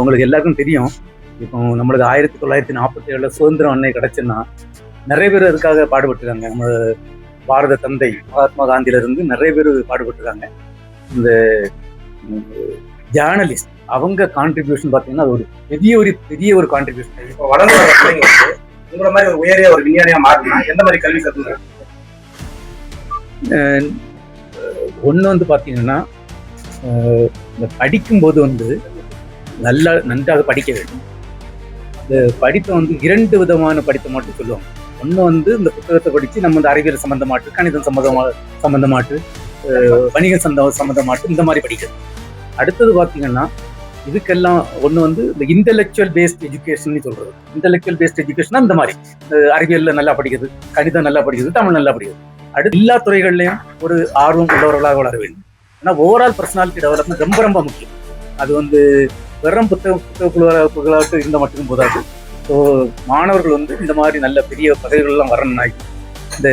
உங்களுக்கு எல்லாருக்கும் தெரியும். இப்போ நம்மளுக்கு ஆயிரத்தி தொள்ளாயிரத்தி நாற்பத்தி ஏழுல சுதந்திரம் அன்னை கிடைச்சுன்னா நிறைய பேர் அதுக்காக பாடுபட்டிருக்காங்க. நம்ம பாரத தந்தை மகாத்மா காந்தியில இருந்து நிறைய பேர் பாடுபட்டிருக்காங்க. இந்த ஜேர்னலிஸ்ட் அவங்க கான்ட்ரிபியூஷன் பார்த்தீங்கன்னா அது ஒரு பெரிய ஒரு பெரிய ஒரு கான்ட்ரிபியூஷன் இப்போ வளர்ந்து வர பிள்ளைங்க வந்து உங்களை மாதிரி ஒரு உயரிய ஒரு விஞ்ஞானியா மாறணும்னா எந்த மாதிரி கல்வி கற்றுங்க ஒன்று வந்து பார்த்தீங்கன்னா இந்த படிக்கும்போது வந்து நல்லா நன்றாக படிக்க வேண்டும். இந்த படிப்பை வந்து இரண்டு விதமான படிப்பை மட்டும் சொல்லுவாங்க. ஒன்று வந்து இந்த புத்தகத்தை படித்து நம்ம இந்த அறிவியல் சம்மந்தமாட்டு கணிதம் சம்மந்தமாக சம்மந்தமாட்டு வணிக சந்த சம்மந்தமாட்டு இந்த மாதிரி படிக்கிறது. அடுத்தது பார்த்தீங்கன்னா இதுக்கெல்லாம் ஒன்று வந்து இந்த இன்டெலெக்சுவல் பேஸ்ட் எஜுகேஷன் சொல்கிறது இன்டெலெக்சுவல் பேஸ்ட் எஜுகேஷன் இந்த மாதிரி. அறிவியலில் நல்லா படிக்கிறது கணிதம் நல்லா படிக்கிறது தமிழ் நல்லா படிக்கிறது. அடுத்து எல்லா துறைகள்லையும் ஒரு ஆர்வம் உள்ளவர்களாக வளர வேண்டும். ஏன்னா ஓவரால் பர்சனாலிட்டி டெவலப்மெண்ட் ரொம்ப ரொம்ப முக்கியம். அது வந்து வெறும் புத்தக புத்தக குழுவாக இருந்த மட்டும் போதாது. ஸோ மாணவர்கள் வந்து இந்த மாதிரி நல்ல பெரிய பதவிகள்லாம் வரணும்னா இந்த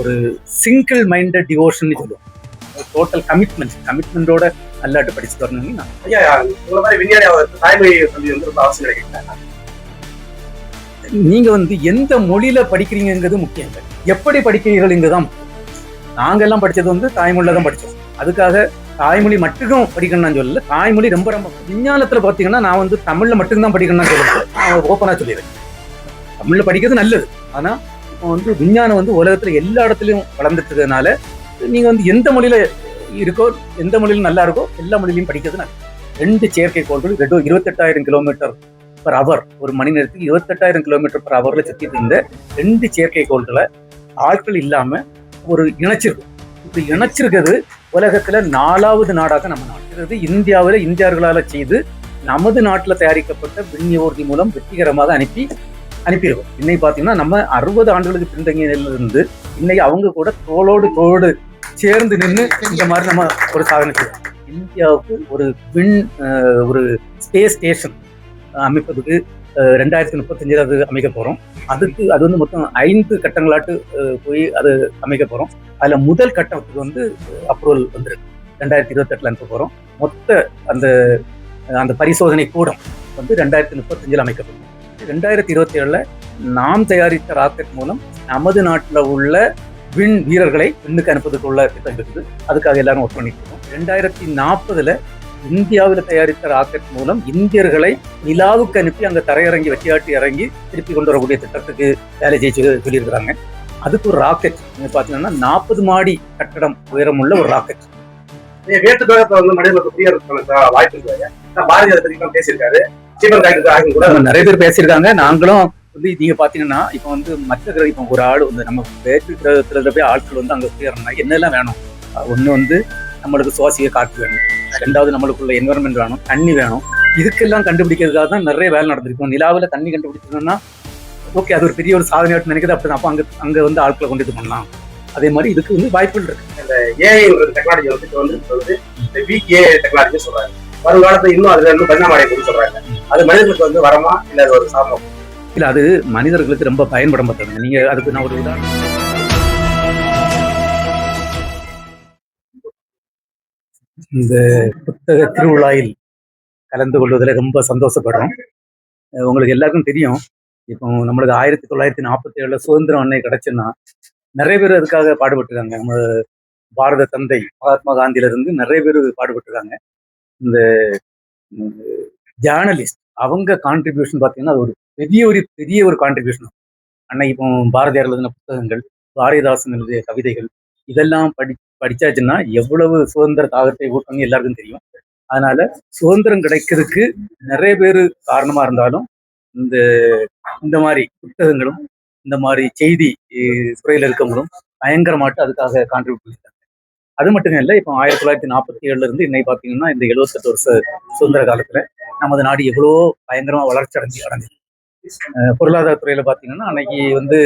ஒரு சிங்கிள் மைண்டட் டிவோஷன் சொல்லுவோம். டோட்டல் கமிட்மெண்ட் கமிட்மெண்டோட நல்லாட்டு படிச்சுட்டு வரணும்னு நான் ஐயா உங்களை மாதிரி விஞ்ஞானி தாய்மொழி கல்வி வந்து ரொம்ப அவசியம் கிடைக்குது நீங்க வந்து எந்த மொழியில படிக்கிறீங்கிறது முக்கியம் இல்லை. எப்படி படிக்கிறீர்கள் தான் முக்கியம். நாங்க எல்லாம் படிச்சது வந்து தாய்மொழியில தான் படிச்சோம். அதுக்காக தாய்மொழி மட்டுக்கும் படிக்கணும்னு நான் சொல்லல. தாய்மொழி ரொம்ப ரொம்ப விஞ்ஞானத்துல பாத்தீங்கன்னா நான் வந்து தமிழ்ல மட்டும்தான் படிக்கணும்னு சொல்லுவேன் நான் ஓப்பனா சொல்லிடுறேன். தமிழ்ல படிக்கிறது நல்லது. ஆனா இப்போ வந்து விஞ்ஞானம் வந்து உலகத்துல எல்லா இடத்துலயும் வளர்ந்துட்டு இருக்கிறதுனால நீங்க வந்து எந்த மொழியில இருக்கோ எந்த மொழியில நல்லா இருக்கோ எல்லா மொழியிலையும் படிக்கிறது நல்லது. ரெண்டு செயற்கைக்கோள்கள் ரெண்டு இருபத்தெட்டாயிரம் கிலோமீட்டர் பர் அவர் ஒரு மணி நேரத்துக்கு இருபத்தெட்டாயிரம் கிலோமீட்டர் பர் ஹவர்ல சுத்திட்டு இருந்த ரெண்டு செயற்கைக்கோள்களை ஆட்கள் இல்லாம ஒரு இணைச்சிருக்கும். இப்படி இணைச்சிருக்கிறது உலகத்துல நாலாவது நாடாக நம்ம நாடு. இந்தியாவில் இந்தியர்களால் செய்து நமது நாட்டில் தயாரிக்கப்பட்ட விண்ணியோர்தி மூலம் வெற்றிகரமாக அனுப்பி அனுப்பிடுவோம் இன்னைக்கு பார்த்தீங்கன்னா நம்ம அறுபது ஆண்டுகளுக்கு பின்தங்கியிலிருந்து இன்னைக்கு அவங்க கூட தோளோடு தோளோடு சேர்ந்து நின்று இந்த மாதிரி நம்ம ஒரு சாதனை செய்யறோம். இந்தியாவுக்கு ஒரு விண் ஒரு ஸ்பேஸ் ஸ்டேஷன் அமைப்பதுக்கு ரெண்டாயிரத்தி முப்பத்தஞ்சில் அது அமைக்க போகிறோம் அதுக்கு அது வந்து மொத்தம் ஐந்து கட்டங்களாட்டு போய் அது அமைக்க போகிறோம் அதில் முதல் கட்டத்துக்கு வந்து அப்ரூவல் வந்துருக்கு. ரெண்டாயிரத்தி இருபத்தெட்டில் அனுப்ப போகிறோம் மொத்த அந்த அந்த பரிசோதனை கூடம் வந்து ரெண்டாயிரத்தி முப்பத்தஞ்சில் அமைக்கப்படும் ரெண்டாயிரத்தி இருபத்தி ஏழில் நாம் தயாரித்த ராக்கெட் மூலம் நமது நாட்டில் உள்ள விண் வீரர்களை விண்ணுக்கு அனுப்புவதற்குள்ள திட்டம் இருக்குது அதுக்காக எல்லாரும் ஒர்க் பண்ணிட்டு இருக்கோம். ரெண்டாயிரத்தி நாற்பதுல இந்தியாவில் தயாரித்த ராக்கெட் மூலம் இந்தியர்களை நிலாவுக்கு அனுப்பி அங்க தரையிறங்கி வெட்டியாட்டி இறங்கி திருப்பி கொண்டு வரக்கூடிய திட்டத்துக்கு வேலை செய்ய சொல்லியிருக்கிறாங்க. அதுக்கு ஒரு ராக்கெட். நீங்க பாத்தீங்கன்னா நாற்பது மாடி கட்டடம் உயரமுள்ள ஒரு ராக்கெட். நிறைய பேர் பேசியிருக்காங்க. நாங்களும் வந்து நீங்க பாத்தீங்கன்னா இப்போ வந்து மற்ற கிரகம் இப்போ ஒரு ஆள் வந்து நம்ம வேற்று கிரகத்துல போய் ஆட்கள் வந்து அங்க போயிடணும்னா என்னெல்லாம் வேணும்? ஒண்ணு வந்து நம்மளுக்கு சுவாசிக்க காற்று வேணும். ரெண்டாவது நம்மளுக்குள்ள என்வரன்மெண்ட் வேணும் தண்ணி வேணும். இதுக்கெல்லாம் கண்டுபிடிக்கிறதுக்காக தான் நிறைய வேலை நடந்திருக்கும் நிலாவில் தண்ணி கண்டுபிடிச்சோம்னா ஓகே அது ஒரு பெரிய ஒரு சாதனையாட்டு நினைக்கிறது அப்படி அப்போ அங்க அங்க வந்து ஆட்களை கொண்டு இது பண்ணலாம். அதே மாதிரி இதுக்கு வந்து வாய்ப்புகள் இருக்கு. ஏஐ டெக்னாலஜி வந்து இப்ப வந்து இந்த வீக் ஏஐ டெக்னாலஜி சொல்றாங்க. வருங்காலத்துல இன்னும் அதுல இன்னும் பரிணாமம் அடையும் சொல்றாங்க. அது மனிதர்களுக்கு வந்து வரமா இல்ல அது ஒரு சாபம்? இல்ல அது மனிதர்களுக்கு ரொம்ப பயன்படும் பார்த்தீங்க நீங்க அதுக்கு நான் ஒரு உதாரணம் இந்த புத்தக திருவிழாவில் கலந்து கொள்வதில் ரொம்ப சந்தோஷப்படுறோம். உங்களுக்கு எல்லாருக்கும் தெரியும். இப்போ நம்மளுக்கு ஆயிரத்தி தொள்ளாயிரத்தி நாற்பத்தி ஏழுல சுதந்திரம் அன்னை கிடச்சுன்னா நிறைய பேர் அதுக்காக பாடுபட்டிருக்காங்க. நம்ம பாரத தந்தை மகாத்மா காந்தியில இருந்து நிறைய பேர் பாடுபட்டுருக்காங்க. இந்த ஜேர்னலிஸ்ட் அவங்க கான்ட்ரிபியூஷன் பார்த்தீங்கன்னா அது ஒரு பெரிய ஒரு பெரிய ஒரு கான்ட்ரிபியூஷன் அன்னைக்கு இப்போ பாரதியார் எழுதின புத்தகங்கள் பாரதிதாசன் எழுதிய கவிதைகள் இதெல்லாம் படி படிச்சாச்சுன்னா எவ்வளவு சுதந்திர தாகத்தை ஊட்டணும் எல்லாருக்கும் தெரியும். அதனால சுதந்திரம் கிடைக்கிறதுக்கு நிறைய பேர் காரணமா இருந்தாலும் இந்த இந்த மாதிரி புத்தகங்களும் இந்த மாதிரி செய்தி துறையில் இருக்கவங்களும் பயங்கரமாட்டு அதுக்காக கான்ட்ரிபியூட் பண்ணியிருக்காங்க அது மட்டும் இல்லை இப்போ ஆயிரத்தி தொள்ளாயிரத்தி நாற்பத்தி ஏழுல இருந்து இன்னைக்கு பார்த்தீங்கன்னா இந்த எழுபத்தெட்டு வருஷ சுதந்திர காலத்துல நமது நாடு எவ்வளவோ பயங்கரமா வளர்ச்சி அடைஞ்சு அடைஞ்சு. பொருளாதார துறையில பார்த்தீங்கன்னா அன்னைக்கு வந்து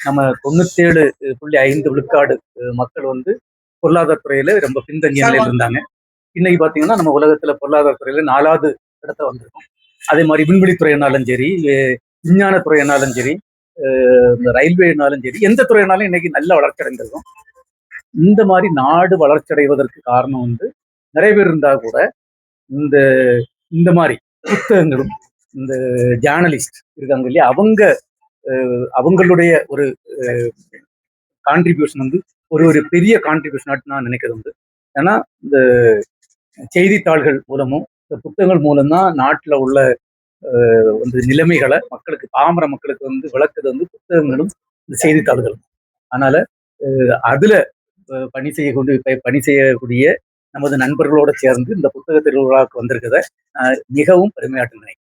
நம்ம தொண்ணூத்தேழு புள்ளி ஐந்து விழுக்காடு மக்கள் வந்து பொருளாதாரத்துறையில ரொம்ப பின்தங்கிய நிலையில இருந்தாங்க. இன்னைக்கு பாத்தீங்கன்னா நம்ம உலகத்துல பொருளாதாரத்துறையில நாலாவது இடத்த வந்திருக்கோம். அதே மாதிரி விண்வெளித்துறையினாலும் சரி அஹ் விஞ்ஞானத்துறையினாலும் சரி ரயில்வேனாலும் சரி எந்த துறையினாலும் இன்னைக்கு நல்ல வளர்ச்சி அடைந்திருக்கும். இந்த மாதிரி நாடு வளர்ச்சி அடைவதற்கு காரணம் வந்து நிறைய பேர் இருந்தா கூட இந்த இந்த மாதிரி புத்தகங்களும் இந்த ஜேர்னலிஸ்ட் இருக்காங்க இல்லையா அவங்க அவங்களுடைய ஒரு கான்ட்ரிபியூஷன் வந்து ஒரு ஒரு பெரிய கான்ட்ரிபியூஷன் நான் நினைக்கிறது உண்டு. ஏன்னா இந்த செய்தித்தாள்கள் மூலமும் இந்த புத்தகங்கள் மூலம்தான் நாட்டில் உள்ள வந்து நிலைமைகளை மக்களுக்கு பாமர மக்களுக்கு வந்து விளக்குறது வந்து புத்தகங்களும் இந்த செய்தித்தாள்களும். அதனால அதுல பணி செய்யக்கூடிய பணி செய்யக்கூடிய நமது நண்பர்களோட சேர்ந்து இந்த புத்தக திருவிழாவுக்கு வந்திருக்கிறத மிகவும் பெருமையாட்டு நினைக்கிறேன்.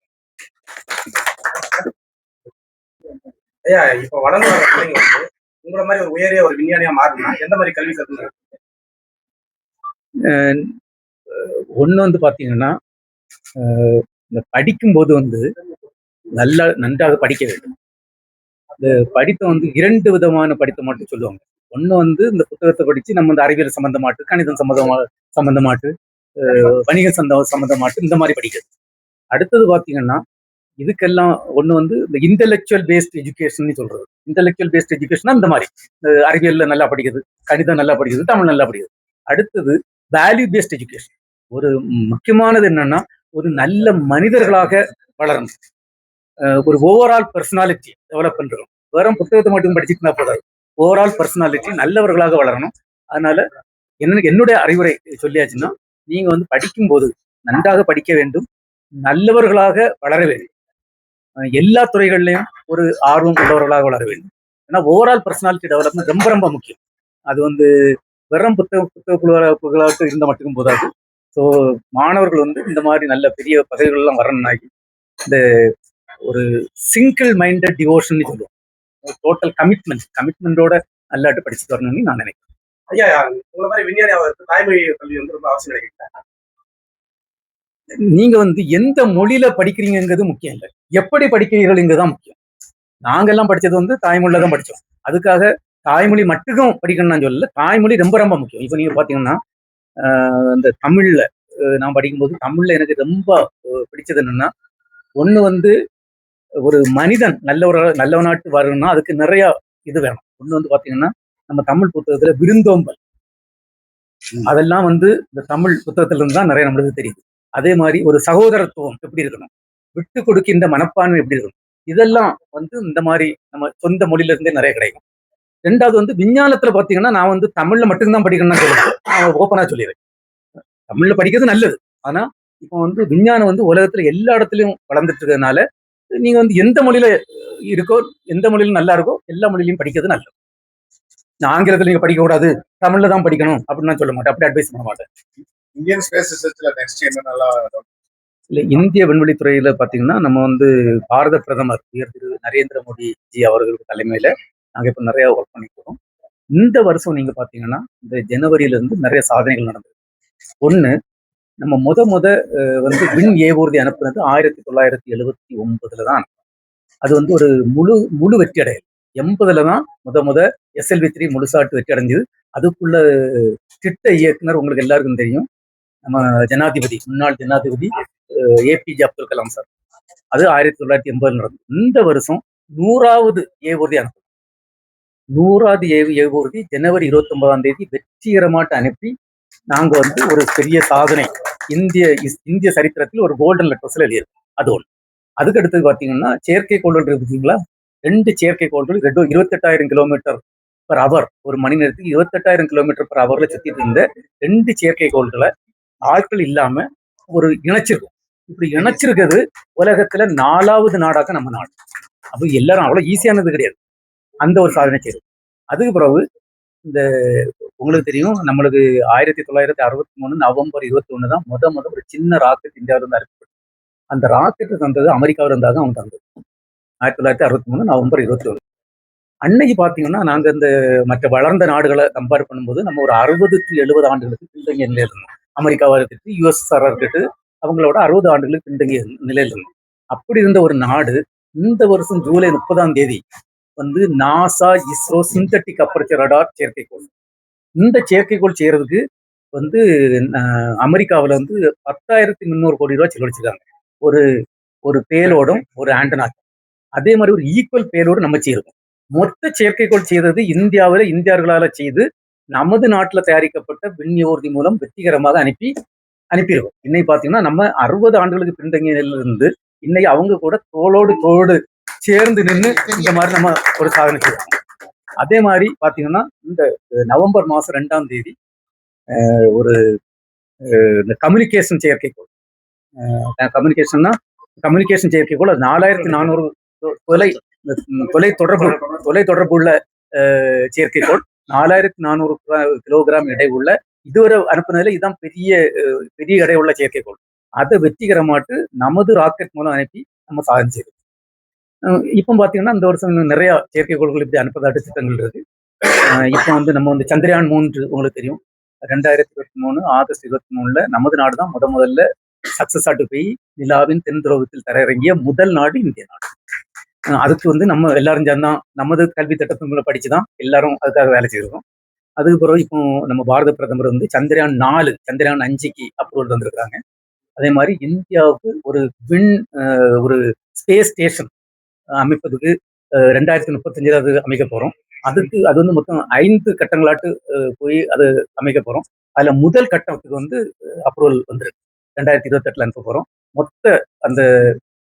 ஐயா இப்போ வளர்ந்து வர பிள்ளைங்க வந்து உங்களை மாதிரி ஒரு உயரிய ஒரு விஞ்ஞானியா மாறணும்னா எந்த மாதிரி கல்வி கத்துக்கணும் ஒன்று வந்து பார்த்தீங்கன்னா அஹ், இந்த படிக்கும்போது வந்து நல்லா நன்றாக படிக்க வேண்டும். இந்த படித்தம் வந்து இரண்டு விதமான படித்தம் மட்டும் சொல்லுவாங்க. ஒன்று வந்து இந்த புத்தகத்தை படித்து நம்ம இந்த அறிவியல் சம்மந்தமாட்டு கணிதம் சம்மந்தமா சம்பந்தமாட்டு அஹ், வணிக சந்த சம்பந்தமாட்டு இந்த மாதிரி படிக்கிறது. அடுத்தது பார்த்தீங்கன்னா இதுக்கெல்லாம் ஒன்று வந்து இந்த இன்டலெக்சுவல் பேஸ்ட் எஜுகேஷன் சொல்றது. இன்டெலெக்சுவல் பேஸ்ட் எஜுகேஷன் இந்த மாதிரி. அறிவியல்ல நல்லா படிக்கிறது கணிதம் நல்லா படிக்கிறது தமிழ் நல்லா படிக்கிறது அடுத்தது வேல்யூ பேஸ்ட் எஜுகேஷன் ஒரு முக்கியமானது என்னன்னா ஒரு நல்ல மனிதர்களாக வளரணும். ஒரு ஓவரால் பர்சனாலிட்டி டெவலப் பண்றோம் வெறும் புத்தகத்தை மட்டும் படிச்சுட்டு போதாது. ஓவரால் பர்சனாலிட்டி நல்லவர்களாக வளரணும். அதனால என்ன என்னுடைய அறிவுரை சொல்லியாச்சுன்னா நீங்க வந்து படிக்கும்போது நன்றாக படிக்க வேண்டும் நல்லவர்களாக வளர வேண்டும். எல்லா துறைகள்லையும் ஒரு ஆர்வம் உள்ளவர்களாக வளர வேண்டும். ஏன்னா ஓவரால் பர்சனாலிட்டி டெவலப்மெண்ட் ரொம்ப ரொம்ப முக்கியம். அது வந்து வெறும் புத்தக புத்தக குழுவாக இருந்த மட்டும் போதாது. ஸோ மாணவர்கள் வந்து இந்த மாதிரி நல்ல பெரிய பதவிகள்லாம் வரணும்னாக்கி இந்த ஒரு சிங்கிள் மைண்டட் டிவோஷன் சொல்லுவோம் டோட்டல் கமிட்மெண்ட் கமிட்மெண்டோட நல்லாட்டு படிச்சுட்டு வரணும்னு நான் நினைக்கிறேன். ஐயா உங்களை மாதிரி விஞ்ஞானி தாய்மொழி கல்வி வந்து ரொம்ப அவசியம் நினைக்கிறேன் நீங்க வந்து எந்த மொழியில படிக்கிறீங்கிறது முக்கியம் இல்லை. எப்படி படிக்கிறீர்கள் தான் முக்கியம். நாங்கெல்லாம் படிச்சது வந்து தாய்மொழியில தான் படிச்சோம். அதுக்காக தாய்மொழி மட்டும் படிக்கணும்னு நான் சொல்லல. தாய்மொழி ரொம்ப ரொம்ப முக்கியம். இப்போ நீங்க பாத்தீங்கன்னா இந்த தமிழ்ல நான் படிக்கும்போது தமிழ்ல எனக்கு ரொம்ப பிடிச்சது என்னன்னா ஒண்ணு வந்து ஒரு மனிதன் நல்ல ஒரு நல்ல நாட்டு வரணும்னா அதுக்கு நிறைய இது வேணும். ஒண்ணு வந்து பாத்தீங்கன்னா நம்ம தமிழ் புத்தகத்துல விருந்தோம்பல். அதெல்லாம் வந்து இந்த தமிழ் புத்தகத்துல இருந்து தான் நிறைய நம்மளுக்கு தெரியுது. அதே மாதிரி ஒரு சகோதரத்துவம் எப்படி இருக்கணும்? விட்டு கொடுக்கின்ற மனப்பான்மை எப்படி இருக்கணும்? இதெல்லாம் வந்து இந்த மாதிரி நம்ம சொந்த மொழியில இருந்தே நிறைய கிடைக்கும். ரெண்டாவது வந்து விஞ்ஞானத்துல பாத்தீங்கன்னா நான் வந்து தமிழ்ல மட்டும்தான் படிக்கணும்னு சொல்லுவேன். நான் ஓப்பனா சொல்லிடுறேன் தமிழ்ல படிக்கிறது நல்லது. ஆனா இப்போ வந்து விஞ்ஞானம் வந்து உலகத்துல எல்லா இடத்துலயும் வளர்ந்துட்டு இருக்கிறதுனால நீங்க வந்து எந்த மொழியில இருக்கோ எந்த மொழியில நல்லா இருக்கோ எல்லா மொழியிலையும் படிக்கிறது நல்லது. நான் ஆங்கிலத்துல நீங்க படிக்க கூடாது தமிழ்ல தான் படிக்கணும் அப்படின்னு நான் சொல்ல மாட்டேன். அப்படி அட்வைஸ் பண்ண மாட்டேன். இந்தியன் ஸ்பேஸ் ரிசர்ச்ல நெக்ஸ்ட் என்ன நல்லா இல்லை இந்திய விண்வெளித்துறையில பாத்தீங்கன்னா நம்ம வந்து பாரத பிரதமர் உயர் திரு நரேந்திர மோடி ஜி அவர்களுக்கு தலைமையில நாங்க இப்போ நிறைய ஒர்க் பண்ணிக்கிறோம் இந்த வருஷம் நீங்க பாத்தீங்கன்னா இந்த ஜனவரியில இருந்து நிறைய சாதனைகள் நடந்தது. ஒண்ணு நம்ம முத முத வந்து விண் ஏவூர்தி அனுப்புனது ஆயிரத்தி தொள்ளாயிரத்தி எழுபத்தி ஒன்பதுல தான் அது வந்து ஒரு முழு முழு வெற்றி அடையல். எண்பதுல தான் முத முத எஸ்எல்வி த்ரீ முழுசாட்டு வெற்றி அடைஞ்சது. அதுக்குள்ள திட்ட இயக்குனர் உங்களுக்கு எல்லாருக்கும் தெரியும். நம்ம ஜனாதிபதி முன்னாள் ஜனாதிபதி ஏபிஜே அப்துல் கலாம் சார். அது ஆயிரத்தி தொள்ளாயிரத்தி எண்பதுல நடந்தது. இந்த வருஷம் நூறாவது ஏவூர்தி அனுப்பும் நூறாவது ஏவு ஏவூர்தி ஜனவரி இருபத்தி ஒன்பதாம் தேதி வெற்றிகரமாட்டு அனுப்பி நாங்க வந்து ஒரு பெரிய சாதனை. இந்திய இந்திய சரித்திரத்தில் ஒரு கோல்டன் லெட்டர்ஸ்ல எழுதியிருக்கோம் அது ஒன்று அதுக்கு அடுத்தது பாத்தீங்கன்னா செயற்கைக்கோள்கள் இருக்கு பார்த்தீங்களா ரெண்டு செயற்கை செயற்கைக்கோள்கள் ரெண்டு இருபத்தெட்டாயிரம் கிலோமீட்டர் பர் அவர் ஒரு மணி நேரத்துக்கு இருபத்தெட்டாயிரம் கிலோமீட்டர் பர் அவர்ல சுத்திட்டு இருந்த ரெண்டு செயற்கை கோள்களை ஆட்கள் இல்லாம ஒரு இணைச்சிருக்கும். இப்படி இணைச்சிருக்கிறது உலகத்துல நாலாவது நாடாக நம்ம நாடு. அப்ப எல்லாரும் அவ்வளவு ஈஸியானது கிடையாது. அந்த ஒரு சாதனை செய்யும் அதுக்கு பிறகு இந்த உங்களுக்கு தெரியும் நம்மளுக்கு ஆயிரத்தி தொள்ளாயிரத்தி அறுபத்தி மூணு நவம்பர் இருபத்தி ஒண்ணு தான் முத முத ஒரு சின்ன ராக்கெட் இந்தியாவிலிருந்து அறிவிக்கப்பட்டது அந்த ராக்கெட் தந்தது அமெரிக்காவில இருந்தாக அவங்க தந்தது. ஆயிரத்தி தொள்ளாயிரத்தி அறுபத்தி மூணு நவம்பர் இருபத்தி ஒன்று அன்னைக்கு பார்த்தீங்கன்னா நாங்கள் இந்த மற்ற வளர்ந்த நாடுகளை கம்பேர் பண்ணும்போது நம்ம ஒரு அறுபது டு எழுபது ஆண்டுகளுக்கு பின்தங்கிய நிலையில இருந்தோம். அமெரிக்காவா இருக்கட்டும் யுஎஸ்ஆர் இருக்கட்டும் அவங்களோட அறுபது ஆண்டுகளுக்கு பின்தங்கிய நிலையில் இருந்து அப்படி இருந்த ஒரு நாடு இந்த வருஷம் ஜூலை முப்பதாம் தேதி வந்து NASA ISRO synthetic aperture radar செயற்கைக்கோள். இந்த செயற்கைக்கோள் செய்யறதுக்கு வந்து அமெரிக்காவில் அமெரிக்காவுல வந்து பத்தாயிரத்தி முந்நூறு கோடி ரூபாய் செலவழிச்சிருக்காங்க. ஒரு ஒரு பேலோடும் ஒரு ஆண்டனா அதே மாதிரி ஒரு ஈக்குவல் பேலோடு நம்ம செய்யறோம். மொத்த செயற்கைக்கோள் செய்தது இந்தியாவில் இந்தியர்களால் செய்து நமது நாட்டில் தயாரிக்கப்பட்ட விண்ணியோர்தி மூலம் வெற்றிகரமாக அனுப்பி அனுப்பிடுவோம் இன்னைக்கு பார்த்தீங்கன்னா நம்ம அறுபது ஆண்டுகளுக்கு பின்தங்கியிலிருந்து இருந்து இன்னைக்கு அவங்க கூட தோளோடு தோளோடு சேர்ந்து நின்று இந்த மாதிரி நம்ம ஒரு சாதனை செய்யறோம் அதே மாதிரி பார்த்தீங்கன்னா இந்த நவம்பர் மாதம் ரெண்டாம் தேதி ஒரு இந்த கம்யூனிகேஷன் செயற்கைக்கோள் கம்யூனிகேஷன்னா கம்யூனிகேஷன் செயற்கைக்கோள் அது நாலாயிரத்தி நானூறு தொலை தொலை தொடர்பு தொலை தொடர்பு உள்ள செயற்கைக்கோள் நாலாயிரத்தி நானூறு கிலோகிராம் எடை உள்ள இதுவரை அனுப்புனதுல இதுதான் பெரிய பெரிய எடை உள்ள செயற்கைக்கோள் அதை வெற்றிகரமாட்டு நமது ராக்கெட் மூலம் அனுப்பி நம்ம சாதனை செய்தோம் இப்போ பாத்தீங்கன்னா இந்த வருஷம் நிறைய செயற்கைக்கோள்கள் இப்படி அனுப்பதாட்டு திட்டங்கள் இருக்கு. இப்போ வந்து நம்ம வந்து சந்திரயான் மூன்று உங்களுக்கு தெரியும். ரெண்டாயிரத்தி இருபத்தி மூணு ஆகஸ்ட் இருபத்தி மூணுல நமது நாடு தான் முத முதல்ல சக்சஸ் ஆட்டு போய் நிலாவின் தென் துருவத்தில் தரையிறங்கிய முதல் நாடு இந்திய நாடு. அதுக்கு வந்து நம்ம எல்லாரும் சேர்ந்தான் நமது கல்வி திட்டத்தின் படிச்சுதான் எல்லாரும் அதுக்காக வேலை செய்திருக்கோம். அதுக்கு பிறகு இப்போ நம்ம பாரத பிரதமர் வந்து சந்திரயான் நாலு சந்திரயான் அஞ்சுக்கு அப்ரூவல் தந்திருக்காங்க அதே மாதிரி இந்தியாவுக்கு ஒரு விண் ஒரு ஸ்பேஸ் ஸ்டேஷன் அமைப்பதுக்கு ரெண்டாயிரத்தி முப்பத்தஞ்சில் அது அமைக்க போகிறோம் அதுக்கு அது வந்து மொத்தம் ஐந்து கட்டங்களாட்டு போய் அது அமைக்க போகிறோம் அதில் முதல் கட்டத்துக்கு வந்து அப்ரூவல் வந்துருக்கு. ரெண்டாயிரத்தி இருபத்தெட்டில் அனுப்ப போகிறோம் மொத்த அந்த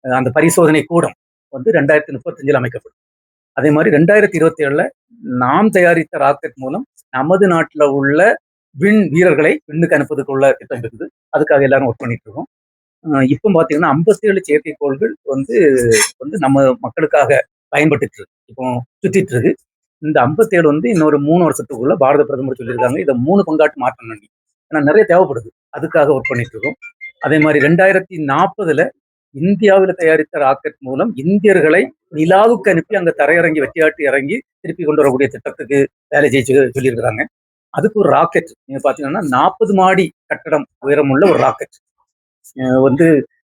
அந்த பரிசோதனை கூடம் வந்து ரெண்டாயிரத்தி முப்பத்தஞ்சில் அமைக்கப்படும். அதே மாதிரி ரெண்டாயிரத்தி இருபத்தி ஏழுல நாம் தயாரித்த ராக்கெட் மூலம் நமது நாட்டில் உள்ள விண் வீரர்களை விண்ணுக்கு அனுப்புவதற்குள்ள திட்டம் இருக்குது. அதுக்காக எல்லாரும் ஒர்க் பண்ணிட்டு இருக்கோம். இப்போ பார்த்தீங்கன்னா ஐம்பத்தி ஏழு செயற்கைக்கோள்கள் வந்து வந்து நம்ம மக்களுக்காக பயன்பட்டு இருக்கு. இப்போ சுத்திட்டு இருக்கு. இந்த 57 வந்து இன்னொரு மூணு வருஷத்துக்குள்ள பாரத பிரதமர் சொல்லியிருக்காங்க. இதை மூணு பங்காட்டு மாற்றணும் நீ. ஏன்னா நிறைய தேவைப்படுது. அதுக்காக ஒர்க் பண்ணிட்டு இருக்கோம். அதே மாதிரி ரெண்டாயிரத்தி நாற்பதுல இந்தியாவில் தயாரித்த ராக்கெட் மூலம் இந்தியர்களை நிலாவுக்கு அனுப்பி அங்க தரையிறங்கி வெற்றியாட்டி இறங்கி திருப்பி கொண்டு வரக்கூடிய திட்டத்துக்கு வேலை செய்ய சொல்லியிருக்கிறாங்க. அதுக்கு ஒரு ராக்கெட் நீங்க பாத்தீங்கன்னா நாற்பது மாடி கட்டடம் உயரமுள்ள ஒரு ராக்கெட் வந்து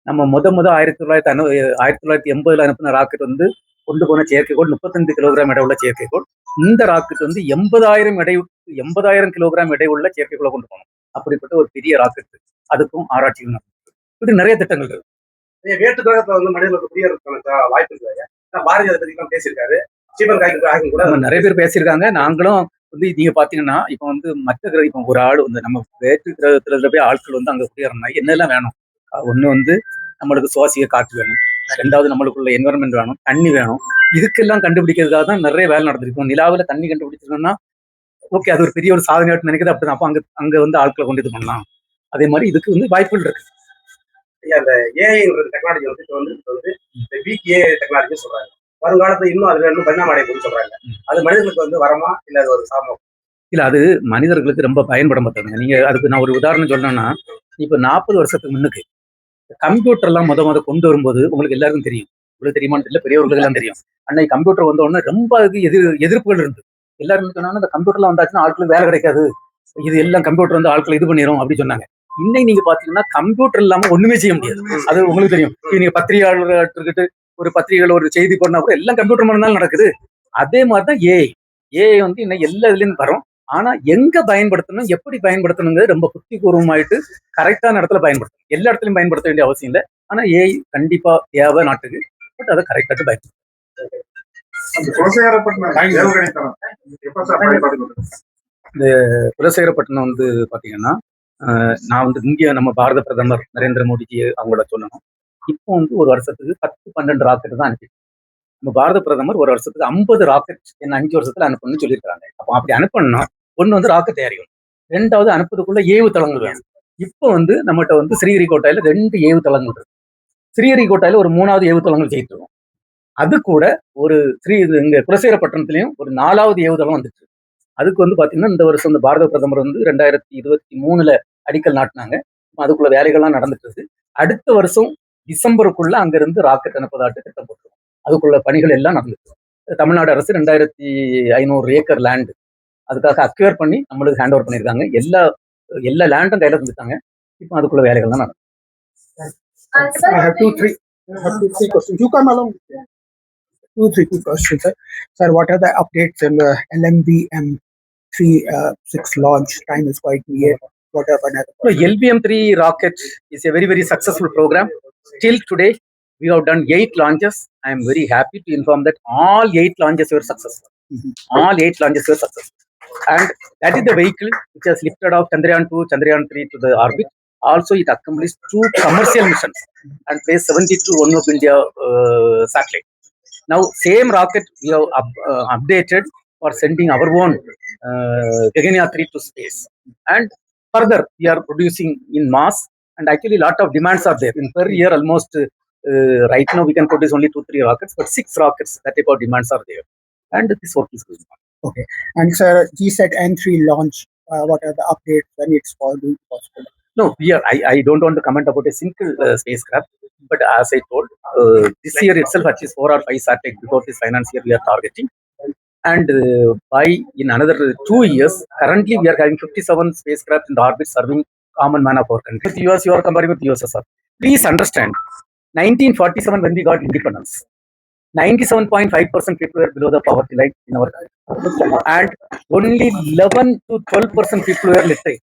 நம்ம முத முத ஆயிரத்தி தொள்ளாயிரத்தி அனு ஆயிரத்தி தொள்ளாயிரத்தி எண்பதுல அனுப்பின ராக்கெட் வந்து கொண்டு போன செயற்கைக்கோள் முப்பத்தஞ்சு கிலோகிராம் எடை உள்ள செயற்கைக்கோள் இந்த ராக்கெட் வந்து எண்பதாயிரம் எடை எண்பதாயிரம் கிலோகிராம் எடை உள்ள செயற்கைக்கோளை கொண்டு போகணும் அப்படிப்பட்ட ஒரு பெரிய ராக்கெட் அதுக்கும் ஆராய்ச்சிகள் இப்படி நிறைய திட்டங்கள் இருக்கு. வேற்று கிரகத்துல வந்து மனிதர்களுக்கு குடியேறதுக்கான வாய்ப்பு இருக்காங்க ஏன்னா பாரதி அதை பத்தி பேசியிருக்காரு. சீமன் காய்க்கு கூட நிறைய பேர் பேசியிருக்காங்க. நாங்களும் வந்து நீங்க பாத்தீங்கன்னா இப்ப வந்து மற்ற கிரகம் இப்ப ஒரு ஆள் வந்து நம்ம வேற்று கிரகத்துல போய் ஆட்கள் வந்து அங்க குடியேறணும் என்னெல்லாம் வேணும்? ஒண்ணு வந்து நம்மளுக்கு சுவாசிக்க காற்று வேணும். ரெண்டாவது நம்மளுக்குள்ள என்வரன்மெண்ட் வேணும். தண்ணி வேணும். இதுக்கெல்லாம் கண்டுபிடிக்கிறதுக்காக தான் நிறைய வேலை நடந்திருக்கும் நிலாவில் தண்ணி கண்டுபிடிச்சிருக்கோம்னா ஓகே அது ஒரு பெரிய ஒரு சாதனையாட்டு நினைக்கிறது அப்படிதான். அப்போ அங்க அங்க வந்து ஆட்களை கொண்டு இது பண்ணலாம். அதே மாதிரி இதுக்கு வந்து வாய்ப்புகள் இருக்கு. ஏஐன்றது டெக்னாலஜி வந்து இப்போ வந்து இப்போ வந்து இந்த வீக் ஏ டெக்னாலஜி சொல்றாங்க. வருங்காலத்துல இன்னும் அதுல இன்னும் பரிணாம அடையும் சொல்றாங்க. அது மனிதர்களுக்கு வந்து வரமா? இல்ல அது ஒரு சாமம் இல்ல அது மனிதர்களுக்கு ரொம்ப பயன்பட மாட்டாங்க நீங்க அதுக்கு நான் ஒரு உதாரணம் சொல்லணும்னா இப்ப நாற்பது வருஷத்துக்கு முன்னுக்கு கம்ப்யூட்டர் எல்லாம் முத முத கொண்டு வரும்போது உங்களுக்கு எல்லாருக்கும் தெரியும். உங்களுக்கு தெரியுமான்னு தெரியல பெரியவர்களுக்கு எல்லாம் தெரியும். அன்னைக்கு கம்ப்யூட்டர் வந்த உடனே ரொம்ப அதுக்கு எதிர் எதிர்ப்புகள் இருந்து எல்லாரும் சொன்னாங்கன்னா இந்த கம்ப்யூட்டர்லாம் வந்தாச்சுன்னா ஆட்களுக்கு வேலை கிடைக்காது. இது எல்லாம் கம்ப்யூட்டர் வந்து ஆட்களை இது பண்ணிடும் அப்படி சொன்னாங்க. இன்னைக்கு நீங்க பாத்தீங்கன்னா கம்ப்யூட்டர் இல்லாம ஒண்ணுமே செய்ய முடியாது. அது உங்களுக்கு தெரியும். நீங்க பத்திரிகையாளர் எடுத்துக்கிட்டு ஒரு பத்திரிகைகள் ஒரு செய்தி பண்ணா கூட எல்லாம் கம்ப்யூட்டர் மூலம் நடக்குது. அதே மாதிரி தான் ஏஐ ஏஐ வந்து இன்னும் எல்லா இதுலயும் வரும். ஆனா எங்க பயன்படுத்தணும் எப்படி பயன்படுத்தணுங்கிறது ரொம்ப புத்திபூர்வமாயிட்டு கரெக்டான இடத்துல பயன்படுத்தணும். எல்லா இடத்துலயும் பயன்படுத்த வேண்டிய அவசியம் இல்லை. ஆனா ஏஐ கண்டிப்பா தேவை நாட்டுக்கு. பட் அதை கரெக்டாட்டு பயன்படுத்தணும். அந்த குலசேகரப்பட்டினம் வந்து பாத்தீங்கன்னா நான் வந்து இந்திய நம்ம பாரத பிரதமர் நரேந்திர மோடிஜி அவங்கள சொல்லணும். இப்போ வந்து ஒரு வருஷத்துக்கு பத்து பன்னெண்டு ராக்கெட் தான் அனுப்பி நம்ம பாரத பிரதமர் ஒரு வருஷத்துக்கு ஐம்பது ராக்கெட் என்ன அஞ்சு வருஷத்துல அனுப்பணும்னு சொல்லியிருக்காங்க அப்போ அப்படி அனுப்பணும்னா ஒன்று வந்து ராக்கெட் தயாரிக்கணும். ரெண்டாவது அனுப்புறதுக்குள்ள ஏவு தளங்கள் வேணும். இப்போ வந்து நம்மகிட்ட வந்து ஸ்ரீஹரிகோட்டாயில ரெண்டு ஏவு தளங்கள் இருக்கு. ஸ்ரீஹரிகோட்டாயில ஒரு மூணாவது ஏவு தளங்கள் அது கூட ஒரு ஸ்ரீ இது இங்க குலசேகரப்பட்டினத்துலயும் ஒரு நாலாவது ஏவுதளம் வந்துச்சு அதுக்கு வந்து பாத்தீங்கன்னா இந்த வருஷம் இந்த பாரத பிரதமர் வந்து ரெண்டாயிரத்தி இருபத்தி மூணுல அடிக்கல் நாட்டினாங்க அதுக்குள்ள வேலைகள்லாம் நடந்துட்டு இருக்கு அடுத்த வருஷம் டிசம்பருக்குள்ள அங்கிருந்து ராக்கெட் அனுப்பதாட்டு திட்டம் போட்டுருவோம் அதுக்குள்ள பணிகள் எல்லாம் நடந்துட்டு தமிழ்நாடு அரசு ரெண்டாயிரத்தி ஐநூறு ஏக்கர் லேண்டு அதுக்காக அக்யூர் பண்ணி நம்மளுக்கு ஹேண்ட் ஓவர் பண்ணியிருக்காங்க எல்லா எல்லா லேண்டும் கையில இருந்துட்டாங்க இப்போ அதுக்குள்ள வேலைகள் தான் நடக்கும் I have two, three, I have two, three questions. You come along. Two, quick questions, sir. Sir, what are the updates in the LMBM uh, launch? Time is quite near. What are another? No, LBM-3 rocket is a very, very successful program. Till today, we have done eight launches. I am very happy to inform that all eight launches were successful. Mhm. All eight launches were successful. And that is the vehicle which has lifted off Chandrayaan 2, Chandrayaan 3 to the orbit. Also, it accomplished two commercial missions and placed 72 one of India uh, satellite. Now, same rocket we have up, uh, updated for sending our own uh, Gaganyaan 3 to space. And further, we are producing in mass and actually a lot of demands are there. In per year, almost uh, right now we can produce only two, three rockets, but six rockets, that type of demands are there. And this work is going on. Okay. And sir, GSAT N3 launch. Uh, what are the updates when it's for going to possible? No, we are, I, I don't want to comment about a single uh, spacecraft, but as I told, uh, this year itself, at least four or five satellites before this finance year, we are targeting. And uh, by in another two years, currently we are having 57 spacecraft in the orbit serving common man of our country. With US, you are comparing with USSR. Please understand, 1947 when we got independence, 97.5% people were below the poverty line in our country. And only 11 to 12% people were literate.